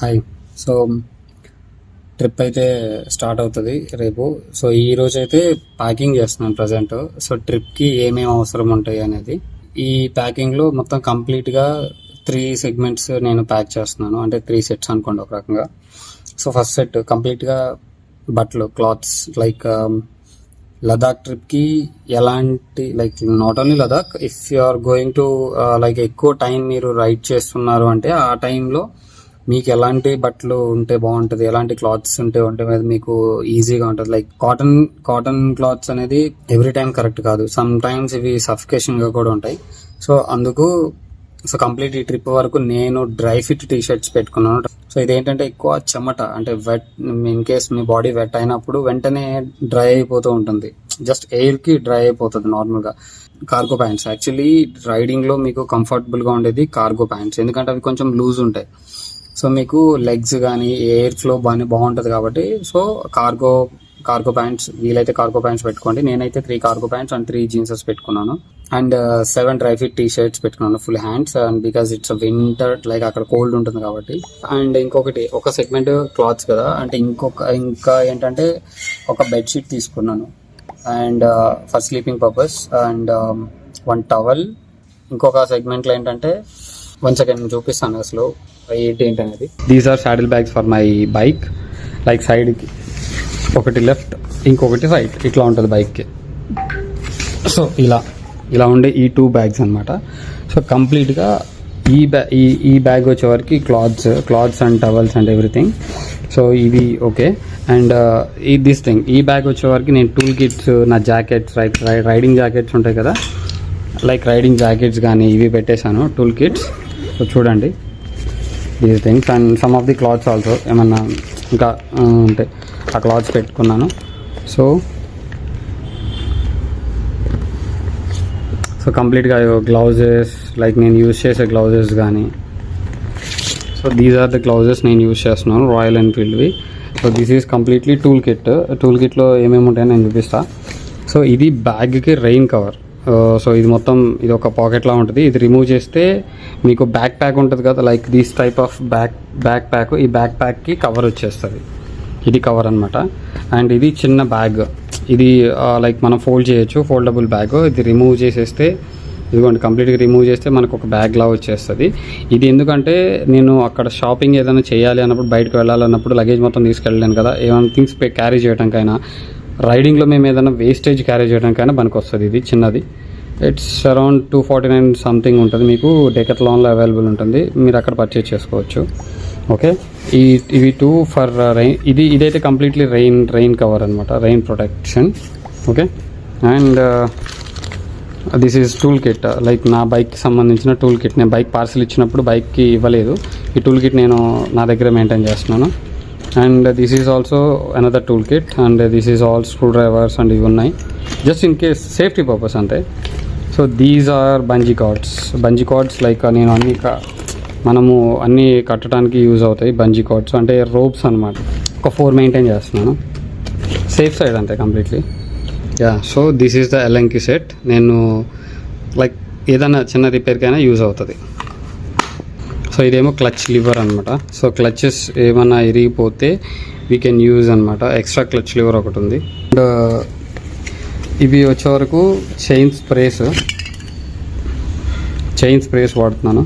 Hi so trip అయితే start అవుతుంది రేపు. సో ఈ రోజు అయితే ప్యాకింగ్ చేస్తున్నాను ప్రజెంట్ సో ట్రిప్కి ఏమేమి అవసరం ఉంటాయి అనేది. ఈ ప్యాకింగ్లో మొత్తం కంప్లీట్గా త్రీ సెగ్మెంట్స్ నేను ప్యాక్ చేస్తున్నాను. అంటే త్రీ సెట్స్ అనుకోండి ఒక రకంగా. సో ఫస్ట్ సెట్ కంప్లీట్గా బట్టలు క్లాత్స్ లైక్ లదాఖ్ ట్రిప్కి ఎలాంటి like not only Ladakh if you are going to like ఎక్కువ టైం మీరు రైడ్ చేస్తున్నారు అంటే ఆ టైంలో మీకు ఎలాంటి బట్టలు ఉంటే బాగుంటుంది? ఎలాంటి క్లాత్స్ ఉంటే ఉంటే మీద మీకు ఈజీగా ఉంటుంది? లైక్ కాటన్ కాటన్ క్లాత్స్ అనేది ఎవ్రీ టైం కరెక్ట్ కాదు. సమ్ టైమ్స్ ఇవి సఫికేషన్గా కూడా ఉంటాయి. సో అందుకు సో కంప్లీట్ ఈ ట్రిప్ వరకు నేను డ్రై ఫిట్ టీ షర్ట్స్ పెట్టుకున్నాను. సో ఇదేంటంటే ఎక్కువ చెమట అంటే వెట్ ఇన్ కేస్ మీ బాడీ వెట్ అయినప్పుడు వెంటనే డ్రై అయిపోతూ ఉంటుంది. జస్ట్ ఎయిర్కి డ్రై అయిపోతుంది నార్మల్గా. కార్గో ప్యాంట్స్ యాక్చువల్లీ రైడింగ్లో మీకు కంఫర్టబుల్గా ఉండేది కార్గో ప్యాంట్స్ ఎందుకంటే అవి కొంచెం లూజ్ ఉంటాయి. సో మీకు లెగ్స్ కానీ ఎయిర్ ఫ్లో బాగా బాగుంటుంది కాబట్టి సో కార్గో కార్గో ప్యాంట్స్ వీలైతే కార్గో ప్యాంట్స్ పెట్టుకోండి. నేనైతే three cargo pants and three jeans పెట్టుకున్నాను. And seven dry fit T shirts పెట్టుకున్నాను full hands and because it's winter like అక్కడ కోల్డ్ ఉంటుంది కాబట్టి. అండ్ ఇంకొకటి ఒక సెగ్మెంట్ క్లాత్స్ కదా అంటే ఇంకొక ఇంకా ఏంటంటే ఒక బెడ్షీట్ తీసుకున్నాను. And for sleeping purpose and one towel ఇంకొక సెగ్మెంట్లో ఏంటంటే వన్ సెకండ్ చూపిస్తాను అసలు. ఏంటి ఏంటి అనేది. These are saddle bags for my bike like సైడ్కి ఒకటి లెఫ్ట్ ఇంకొకటి రైట్ ఇట్లా ఉంటుంది బైక్కి సో ఇలా ఇలా ఉండే ఈ టూ బ్యాగ్స్ అనమాట సో కంప్లీట్గా ఈ బ్యా ఈ ఈ బ్యాగ్ వచ్చేవరకు clothes clothes and towels and everything so ఇది ఓకే అండ్ ఈ దిస్ థింగ్ ఈ బ్యాగ్ వచ్చేవరకు నేను టూల్ కిట్స్ నా జాకెట్స్ రైట్ రైడింగ్ జాకెట్స్ ఉంటాయి కదా. లైక్ రైడింగ్ జాకెట్స్ కానీ ఇవి పెట్టేశాను టూల్ కిట్స్ సో చూడండి. These things and some of the clothes also ఏమన్నా ఇంకా ఆ, ఉంటాయి ఆ క్లాత్స్ పెట్టుకున్నాను. సో సో కంప్లీట్గా గ్లౌజెస్ లైక్ నేను యూజ్ చేసే గ్లౌజెస్ కానీ so these are the gloves నేను యూజ్ చేస్తున్నాను royal ఎన్ఫీల్డ్వి so this is completely tool kit tool కిట్లో ఏమేమి ఉంటాయో నేను చూపిస్తాను సో ఇది బ్యాగ్కి రెయిన్ కవర్ Uh, సో ఇది మొత్తం ఇది ఒక పాకెట్లా ఉంటుంది. ఇది రిమూవ్ చేస్తే మీకు బ్యాక్ ప్యాక్ ఉంటుంది కదా like this type of back backpack ఈ బ్యాక్ ప్యాక్కి కవర్ వచ్చేస్తుంది. ఇది కవర్ అనమాట అండ్ ఇది చిన్న బ్యాగ్ ఇది uh, లైక్ మనం ఫోల్డ్ చేయొచ్చు ఫోల్డబుల్ బ్యాగ్ ఇది రిమూవ్ చేసేస్తే ఇదిగోండి కంప్లీట్గా రిమూవ్ చేస్తే మనకు ఒక బ్యాగ్లా వచ్చేస్తుంది. ఇది ఎందుకంటే నేను అక్కడ షాపింగ్ ఏదైనా చేయాలి అన్నప్పుడు బయటకు వెళ్ళాలన్నప్పుడు లగేజ్ మొత్తం తీసుకెళ్ళలేను కదా. ఏమైనా థింగ్స్ క్యారీ చేయడానికైనా రైడింగ్లో మేము ఏదైనా వేస్టేజ్ క్యారీ చేయడానికైనా పనికి వస్తుంది ఇది చిన్నది. It's around two forty nine something ఉంటుంది మీకు. డెకెట్లాన్లో అవైలబుల్ ఉంటుంది. మీరు అక్కడ పర్చేజ్ చేసుకోవచ్చు. ఓకే ఈ ఇవి టూ ఫర్ రైన్ ఇది ఇదైతే కంప్లీట్లీ రెయిన్ రెయిన్ కవర్ అనమాట rain protection okay and this is tool kit like నా బైక్కి సంబంధించిన టూల్ కిట్ నేను బైక్ పార్సిల్ ఇచ్చినప్పుడు బైక్కి ఇవ్వలేదు. ఈ టూల్ కిట్ నేను నా దగ్గర మెయింటైన్ చేస్తున్నాను. And this is also another tool kit and this is all screwdrivers and ఇవి ఉన్నాయి just in case safety purpose అంతే so these are bungee cords bungee cords like నేను అన్ని క- మనము అన్నీ కట్టడానికి యూజ్ అవుతాయి బంజీ కార్డ్స్ అంటే రోప్స్ అనమాట ఒక ఫోర్ మెయింటైన్ చేస్తున్నాను. సేఫ్ సైడ్ అంతే completely yeah so this is the Allen key set నేను లైక్ ఏదైనా చిన్న రిపేర్కైనా యూజ్ అవుతుంది. సో ఇదేమో క్లచ్ లివర్ అనమాట సో క్లచెస్ ఏమైనా ఇరిగిపోతే వీ కెన్ యూజ్ అనమాట ఎక్స్ట్రా క్లచ్ లివర్ ఒకటి ఉంది. అండ్ ఇవి వచ్చే వరకు చైన్ స్ప్రేస్. చైన్ స్ప్రేస్ వాడుతున్నాను.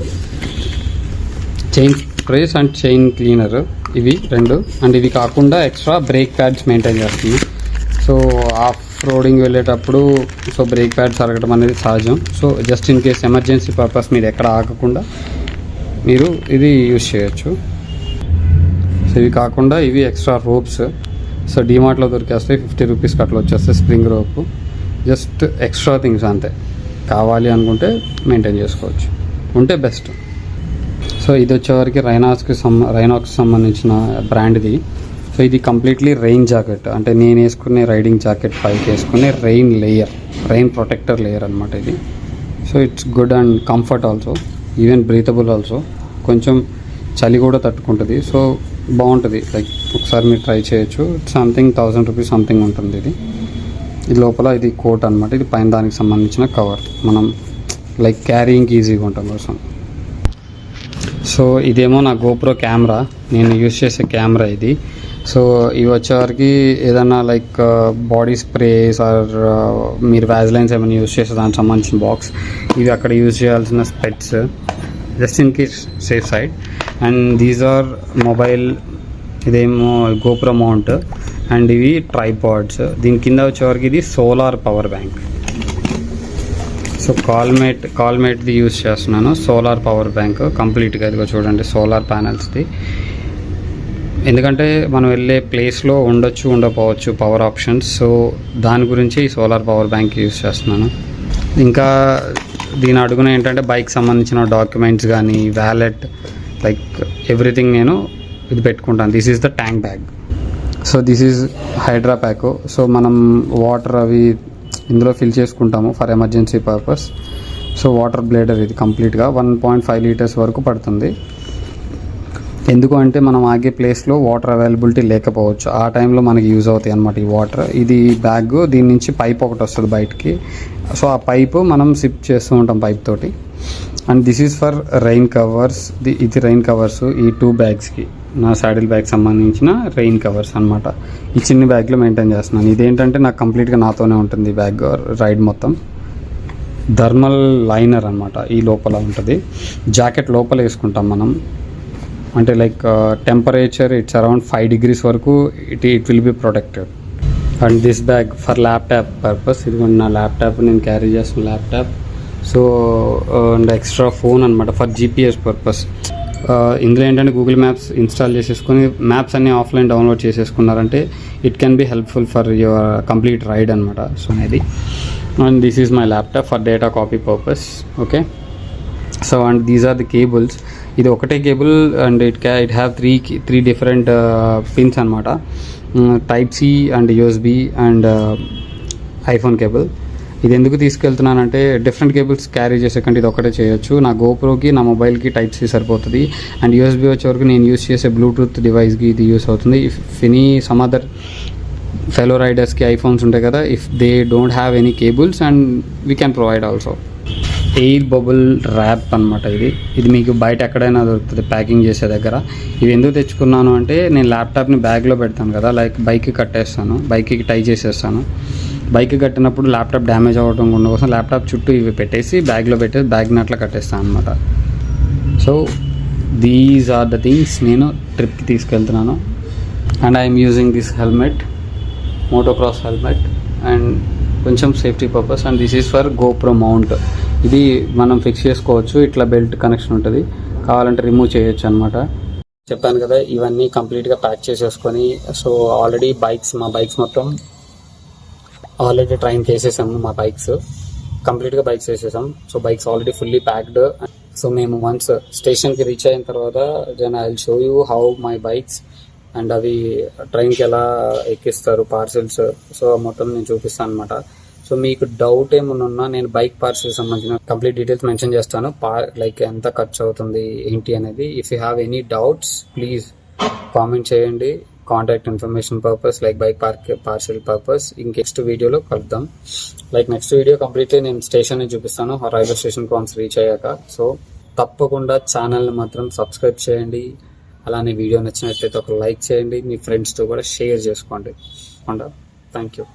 Chain sprays and chain cleaner ఇవి రెండు. అండ్ ఇవి కాకుండా ఎక్స్ట్రా బ్రేక్ ప్యాడ్స్ మెయింటైన్ చేస్తుంది సో ఆఫ్ రోడింగ్ వెళ్ళేటప్పుడు సో బ్రేక్ ప్యాడ్స్ అరగడం అనేది సహజం. So just in case emergency purpose మీరు ఎక్కడ ఆగకుండా మీరు ఇది యూజ్ చేయొచ్చు. సో ఇవి కాకుండా ఇవి ఎక్స్ట్రా రోప్స్. సో డిమార్ట్లో దొరికేస్తాయి. ఫిఫ్టీ రూపీస్కి అట్లా వచ్చేస్తాయి spring rope. Just extra things అంతే. కావాలి అనుకుంటే మెయింటైన్ చేసుకోవచ్చు. ఉంటే బెస్ట్. సో ఇది వచ్చేవరకు రైనాస్కి సం రైనాక్స్ సంబంధించిన బ్రాండ్ది. సో ఇది కంప్లీట్లీ రెయిన్ జాకెట్. అంటే నేను వేసుకునే రైడింగ్ జాకెట్ పైకి వేసుకునే rain layer. Rain protector layer అనమాట ఇది. So it's good and comfort also. Even breathable also కొంచెం చలి కూడా తట్టుకుంటుంది. సో బాగుంటుంది. లైక్ ఒకసారి మీరు ట్రై చేయొచ్చు. సంథింగ్ థౌజండ్ రూపీస్ సంథింగ్ ఉంటుంది ఇది. ఇది లోపల ఇది కోట్ అనమాట ఇది పైన దానికి సంబంధించిన కవర్ మనం లైక్ క్యారీయింగ్ ఈజీగా ఉంటాం కోసం. సో ఇదేమో నా గోప్రో కెమెరా నేను యూస్ చేసే కెమెరా ఇది. సో ఇవి వచ్చేవరకు ఏదైనా లైక్ బాడీ స్ప్రేస్ ఆర్ మీరు వ్యాజ్లైన్స్ ఏమైనా యూజ్ చేసే దానికి సంబంధించిన బాక్స్ ఇవి అక్కడ యూజ్ చేయాల్సిన స్పెట్స్ just in case safe side and these are mobile ఇదేమో గోప్రో మౌంట్ అండ్ ఇవి ట్రైపాడ్స్ దీని కింద వచ్చేవరకు ఇది solar power bank so Calmate కాల్మేట్ది use చేస్తున్నాను. సోలార్ పవర్ బ్యాంక్ కంప్లీట్గా ఇదిగో చూడండి సోలార్ ప్యానల్స్ది ఎందుకంటే మనం వెళ్ళే ప్లేస్లో ఉండొచ్చు ఉండకపోవచ్చు పవర్ ఆప్షన్స్ సో దాని గురించి ఈ సోలార్ పవర్ బ్యాంక్ యూస్ చేస్తున్నాను. ఇంకా దీని అడుగున ఏంటంటే బైక్ సంబంధించిన డాక్యుమెంట్స్ కానీ వ్యాలెట్ లైక్ ఎవ్రీథింగ్ నేను ఇది పెట్టుకుంటాను. This is the tank bag so this is Hydrapak so మనం వాటర్ అవి ఇందులో ఫిల్ చేసుకుంటాము for emergency purpose so water bladder ఇది కంప్లీట్గా వన్ పాయింట్ ఫైవ్ లీటర్స్ వరకు పడుతుంది. ఎందుకు అంటే మనం ఆగే ప్లేస్లో వాటర్ అవైలబిలిటీ లేకపోవచ్చు. ఆ టైంలో మనకి యూజ్ అవుతాయి అనమాట ఈ వాటర్ ఇది బ్యాగ్ దీని నుంచి పైప్ ఒకటి వస్తుంది బయటికి. సో ఆ పైపు మనం సిప్ చేస్తూ ఉంటాం పైప్ తోటి. And this is for rain covers ఇది రెయిన్ కవర్స్ ఈ టూ బ్యాగ్స్కి నా సాడిల్ బ్యాగ్ సంబంధించిన రెయిన్ కవర్స్ అనమాట ఈ చిన్న బ్యాగ్లో మెయింటైన్ చేస్తున్నాను. ఇదేంటంటే నాకు కంప్లీట్గా నాతోనే ఉంటుంది ఈ బ్యాగ్ రైడ్ మొత్తం. థర్మల్ లైనర్ అనమాట ఈ లోపల ఉంటుంది. జాకెట్ లోపల వేసుకుంటాం మనం. అంటే like temperature it's around five degrees వరకు it it will be protected and this bag for laptop purpose ఇది నా ల్యాప్టాప్ నేను క్యారీ చేస్తున్న laptop so and extra phone అనమాట ఫర్ జీపీఎస్ పర్పస్ ఇందులో ఏంటంటే గూగుల్ మ్యాప్స్ ఇన్స్టాల్ చేసేసుకొని మ్యాప్స్ అన్నీ offline download చేసేసుకున్నారంటే it can be helpful for your complete ride అనమాట సో అనేది. And this is my laptop for data copy purpose okay so and these are the cables ఇది ఒకటే cable and it can it have three three different pins అనమాట type C and USB and uh, iPhone cable. ఇది ఎందుకు తీసుకెళ్తున్నానంటే different cables carry చేసే కంటే ఇది ఒకటే చేయొచ్చు. నా గోప్రోకి నా మొబైల్కి టైప్ సి సరిపోతుంది. అండ్ యూఎస్బి వచ్చే వరకు నేను యూస్ చేసే బ్లూటూత్ డివైస్కి ఇది యూస్ అవుతుంది. If any some other fellow రైడర్స్కి iPhones ఉంటాయి కదా if they don't have any cables and we can provide also air bubble wrap అనమాట ఇది. ఇది మీకు బయట ఎక్కడైనా దొరుకుతుంది ప్యాకింగ్ చేసే దగ్గర. ఇవి ఎందుకు తెచ్చుకున్నాను అంటే నేను ల్యాప్టాప్ని బ్యాగ్లో పెడతాను కదా లైక్ బైక్కి కట్టేస్తాను బైక్కి టై చేసేస్తాను. బైక్ కట్టినప్పుడు ల్యాప్టాప్ డ్యామేజ్ అవ్వడం ఉన్న కోసం ల్యాప్టాప్ చుట్టూ ఇవి పెట్టేసి బ్యాగ్లో పెట్టేసి బ్యాగ్ని అట్లా కట్టేస్తాను అనమాట so these are the things నేను ట్రిప్కి తీసుకెళ్తున్నాను. And I'm using this helmet motocross helmet and కొంచెం safety purpose and this is for GoPro mount ఇది మనం ఫిక్స్ చేసుకోవచ్చు. ఇట్లా బెల్ట్ కనెక్షన్ ఉంటుంది. కావాలంటే రిమూవ్ చేయొచ్చు అనమాట చెప్పాను కదా ఇవన్నీ కంప్లీట్గా ప్యాక్ చేసేసుకొని సో ఆల్రెడీ బైక్స్ మా బైక్స్ మొత్తం ఆల్రెడీ ట్రైన్ చేసేసాము మా బైక్స్ కంప్లీట్గా బైక్స్ వేసేసాం so bikes already fully packed so మేము వన్స్ స్టేషన్కి రీచ్ అయిన తర్వాత then I will show you how my bikes and అవి ట్రైన్కి ఎలా ఎక్కిస్తారు పార్సిల్స్ సో మొత్తం నేను చూపిస్తాను అనమాట సో మీకు డౌట్ ఏమన్నా ఉన్నా నేను బైక్ పార్సిల్ సంబంధించిన కంప్లీట్ డీటెయిల్స్ మెన్షన్ చేస్తాను. పార్ లైక్ ఎంత ఖర్చు అవుతుంది ఏంటి అనేది. If you have any doubts please comment చేయండి. Contact information purpose like bike park parcel purpose ఇంక నెక్స్ట్ వీడియోలో కలుద్దాం. లైక్ నెక్స్ట్ వీడియో కంప్లీట్లీ నేను స్టేషన్ చూపిస్తాను. రైల్వే స్టేషన్ కాన్స్ రీచ్ అయ్యాక. సో తప్పకుండా ఛానల్ని మాత్రం సబ్స్క్రైబ్ చేయండి. అలానే వీడియో నచ్చినట్లయితే ఒక లైక్ చేయండి. మీ ఫ్రెండ్స్తో కూడా షేర్ చేసుకోండి. Thank you